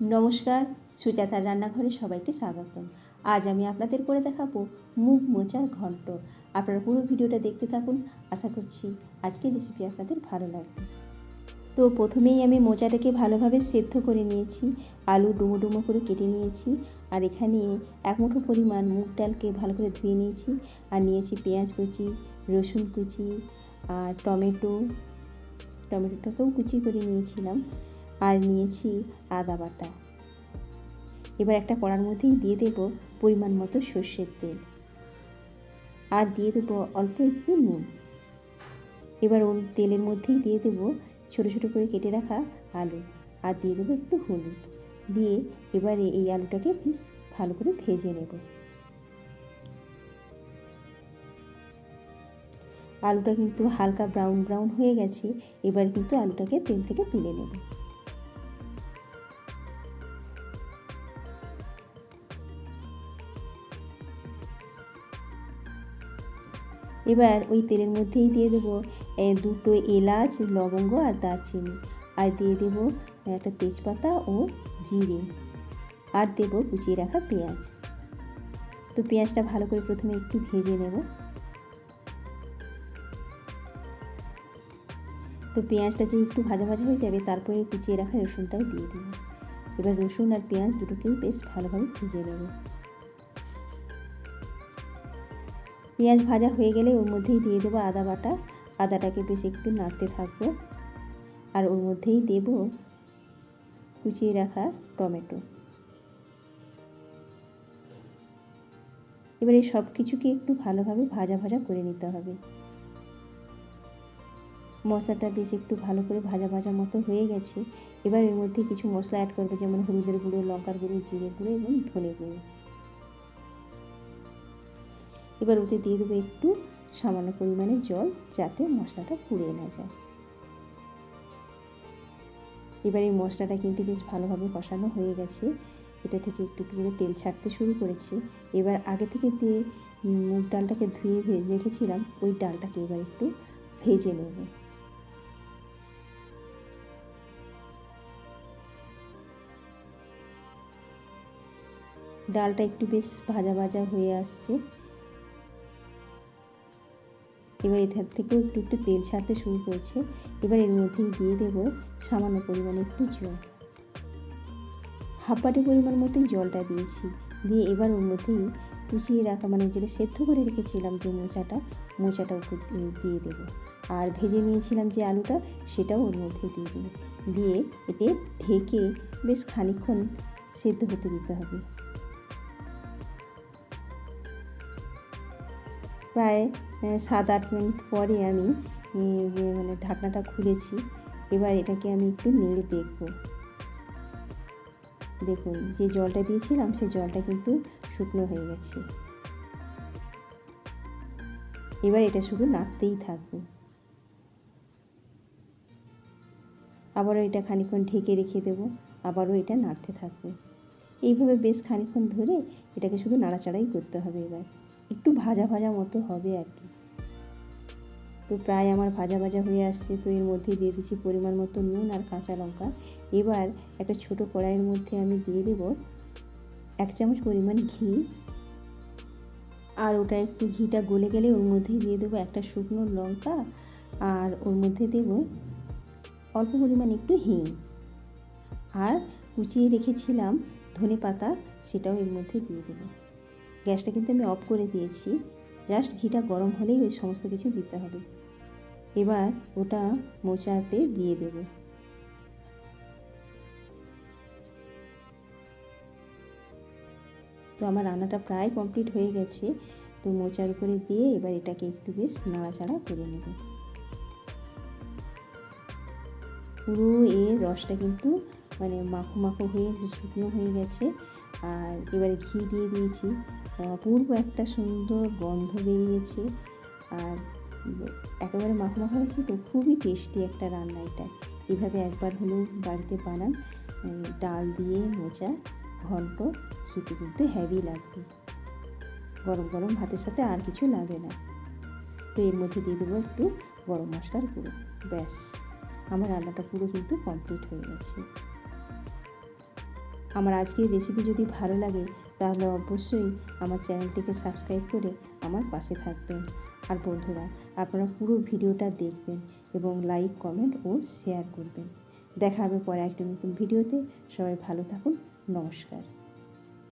নমস্কার, সুজাতার রান্নাঘরে সবাইকে স্বাগতম। আজ আমি আপনাদের করে দেখাবো মুগ মোচার ঘন্ট। আপনারা পুরো ভিডিওটা দেখতে থাকুন। আশা করছি আজকের রেসিপি আপনাদের ভালো লাগবে। তো প্রথমেই আমি মোচাটাকে ভালোভাবে সেদ্ধ করে নিয়েছি। আলু ডুমো ডুমো করে কেটে নিয়েছি। আর এখানে এক মুঠো পরিমাণ মুগ ডালকে ভালো করে ধুয়ে নিয়েছি। আর নিয়েছি পেঁয়াজ কুচি, রসুন কুচি, আর টমেটো। টমেটোটাকেও কুচি করে নিয়েছিলাম। আর নিয়েছি আদা বাটা। এবার একটা কড়ার মধ্যেই দিয়ে দেব পরিমাণ মতো সর্ষের তেল। আর দিয়ে দেব অল্প একটু নুন। এবার ওই তেলের মধ্যেই দিয়ে দেব ছোটো ছোটো করে কেটে রাখা আলু। আর দিয়ে দেবো একটু হলুদ। দিয়ে এবারে এই আলুটাকে বেশ ভালো করে ভেজে নেব। আলুটা কিন্তু হালকা ব্রাউন ব্রাউন হয়ে গেছে। এবার কিন্তু আলুটাকে তেল থেকে তুলে নেব। এবার ওই তেলের মধ্যেই দিয়ে দেবো দুটো এলাচ, লবঙ্গ আর দারচিনি। আর দিয়ে দেবো একটা তেজপাতা ও জিরে। আর দেবো কুচিয়ে রাখা পেঁয়াজ। তো পেঁয়াজটা ভালো করে প্রথমে একটু ভেজে নেব। তো পেঁয়াজটা যে একটু ভাজা ভাজা হয়ে যাবে, তারপরে কুচিয়ে রাখা রসুনটাও দিয়ে দেবো। এবার রসুন আর পেঁয়াজ দুটোকেও বেশ ভালোভাবে ভেজে নেব। পেঁয়াজ ভাজা হয়ে গেলে ওর মধ্যেই দিয়ে দেবো আদা বাটা। আদাটাকে বেশ একটু নাড়তে থাকব। আর ওর মধ্যেই দেব কুচিয়ে রাখা টমেটো। এবারে সব কিছুকে একটু ভালোভাবে ভাজা ভাজা করে নিতে হবে। মশলাটা বেশ একটু ভালো করে ভাজা ভাজা মতো হয়ে গেছে। এবার এর মধ্যে কিছু মশলা অ্যাড করবে, যেমন হলুদের গুঁড়ো, লঙ্কার গুঁড়ো, জিরে গুঁড়ো এবং ধনে গুঁড়ো। এবার ওতে দিয়ে দেবো একটু সামান্য পরিমাণে জল যাতে মশলাটা পুড়ে না যায়। এবার এই মশলাটা কিন্তু বেশ ভালোভাবে কষানো হয়ে গেছে। এটা থেকে একটু একটু করে তেল ছাড়তে শুরু করেছে। এবার আগে থেকে দিয়ে মুগ ডালটাকে ধুয়ে রেখেছিলাম, ওই ডালটাকে এবার একটু ভেজে নেব। ডালটা একটু বেশ ভাজা ভাজা হয়ে আসছে। এবার এটার থেকেও একটু একটু তেল ছাড়তে শুরু করেছে। এবার এর মধ্যেই দিয়ে দেবো সামান্য পরিমাণে একটু জল। হাফ বাটি পরিমাণ মতোই জলটা দিয়েছি। দিয়ে এবার ওর মধ্যেই কুচিয়ে রাখা মানে যেটা সেদ্ধ করে রেখেছিলাম যে মোচাটা মোচাটা ওকে দিয়ে দেবো। আর ভেজে নিয়েছিলাম যে আলুটা, সেটাও ওর মধ্যে দিয়ে দেবো। দিয়ে এতে ঢেকে বেশ খানিক্ষণ সেদ্ধ হতে দিতে হবে। প্রায় সাত আট মিনিট পরে আমি মানে ঢাকনাটা খুলেছি। এবার এটাকে আমি একটু নেড়ে দেখব। দেখুন, যে জলটা দিয়েছিলাম সেই জলটা কিন্তু শুকনো হয়ে গেছে। এবার এটা শুধু নাড়তেই থাকব। আবারও এটা খানিক্ষণ ঢেকে রেখে দেবো, আবারও এটা নাড়তে থাকবে। এইভাবে বেশ খানিক্ষণ ধরে এটাকে শুধু নাড়াচাড়াই করতে হবে এবার। একটু ভাজা ভাজা মতো হবে আর কি। তো প্রায় আমার ভাজা ভাজা হয়ে আসছে, তো এর মধ্যে দিয়ে দিচ্ছি পরিমাণ মতো নুন আর কাঁচা লঙ্কা। এবার একটা ছোট কড়াইয়ের মধ্যে আমি দিয়ে দেব এক চামচ পরিমাণ ঘি। আর ওটা একটু ঘিটা গলে গেলে ওর মধ্যেই দিয়ে দেবো একটা শুকনো লঙ্কা। আর ওর মধ্যে দেব অল্প পরিমাণ একটু হিং। আর কুচিয়ে রেখেছিলাম ধনে পাতা, সেটাও এর মধ্যে দিয়ে দেবো। গ্যাসটা কিন্তু আমি অফ করে দিয়েছি। জাস্ট ঘিটা গরম হলেই ওই সমস্ত কিছু দিতে হবে। এবার ওটা মোচাতে দিয়ে দেব। তো আমার রান্নাটা প্রায় কমপ্লিট হয়ে গেছে। তো মোচার উপরে দিয়ে এবার এটাকে একটু বেশ নাড়াচাড়া করে নেব। পুরো এর রসটা কিন্তু মানে মাখো মাখো হয়ে, শুকনো হয়ে গেছে। আর এবারে ঘি দিয়ে দিয়েছি। অপূর্ব একটা সুন্দর গন্ধ বেরিয়েছে। আর একেবারে মাখো মাখো হয়েছে তো, খুবই টেস্টি একটা রান্না এটা। এভাবে একবার হলেও বাড়িতে বানান। ডাল দিয়ে মোচা, ঘন্ট, খেতে কিন্তু হ্যাভি লাগবে। গরম গরম ভাতের সাথে আর কিছু লাগে না। তো এর মধ্যে দিয়ে দেবো একটু গরম মশলার গুঁড়ো। ব্যাস, আমার রান্নাটা পুরো কিন্তু কমপ্লিট হয়ে গেছে। আমার আজকের রেসিপি যদি ভালো লাগে, তাহলে অবশ্যই আমার চ্যানেলটিকে সাবস্ক্রাইব করে আমার পাশে থাকবেন। আর বন্ধুরা, আপনারা পুরো ভিডিওটা দেখবেন এবং লাইক কমেন্ট ও শেয়ার করবেন। দেখা হবে পরে একটা নতুন ভিডিওতে। সবাই ভালো থাকুন। নমস্কার।